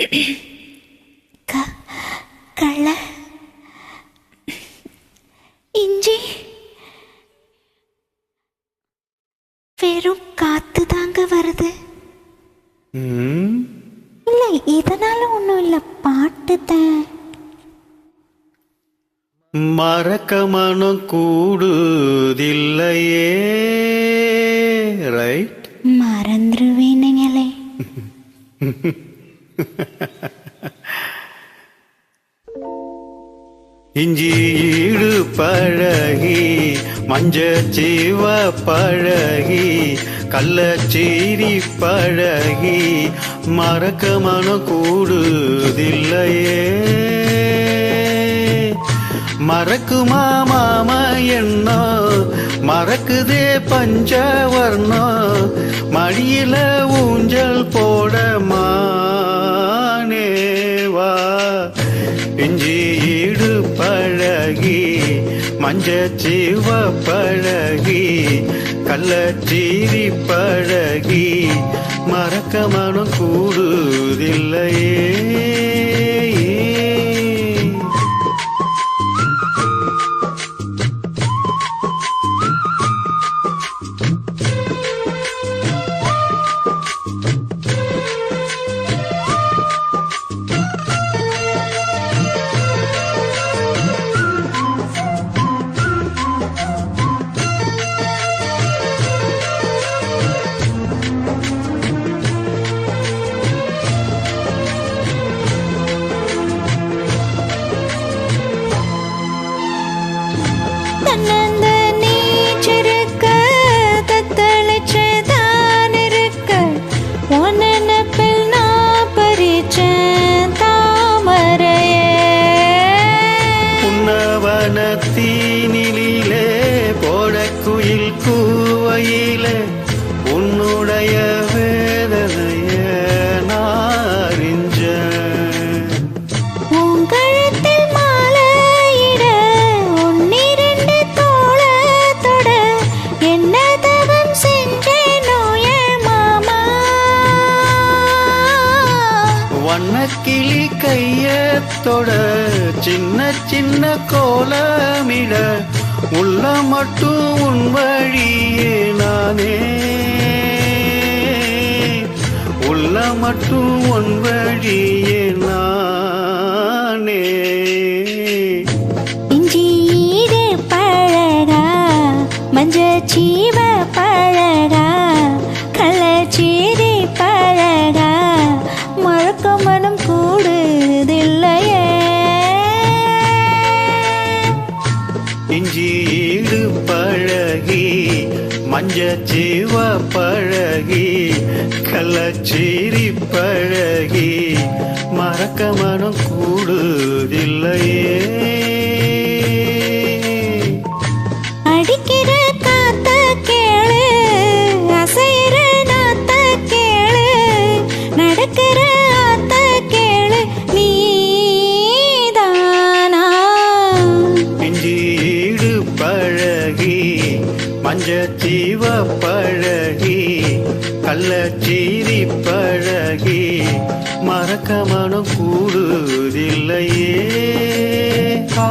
க கள்ள இஞ்சி வெறும் காத்து தாங்க வருது. இல்லை இதனால ஒன்றும் இல்லை பாட்டு தான். மறக்க மனம் கூடுதில்லையே. இஞ்சி ஈடு பழகி மஞ்ச சீவ பழகி கள்ளச்சீரி பழகி மறக்க மனம் கூடுதில்லையே. மறக்குமா மாமா எண்ணோ? மறக்குதே பஞ்சவர்ணோ? மடியில ஊஞ்சல் போடமா? மஞ்சச்சீவ பழகி கள்ளச்சீரி பழகி மறக்க மனம் கூடுதில்லையே. see வண்ணக்கிளி கையத்தொட சின்ன சின்ன கோலமிட உள்ள மட்டும் உன் வழியே நானே. உள்ள மட்டும் உன் வழியே நானே. இஞ்சி பழகா மஞ்ச சீவ பழகா கள்ளச்சீரி பழகா மழக்க மனம் கூடுதில்லையே. இஞ்சி ஈடு பழகி மஞ்ச ஜீவ பழகி கள்ளச்சீரி பழகி மறக்க மனம் கூடுதில்லையே மஞ்ச ஜீவ பழகி கள்ளச்சீரி பழகி மறக்க மனம் கூடுதில்லையே. கா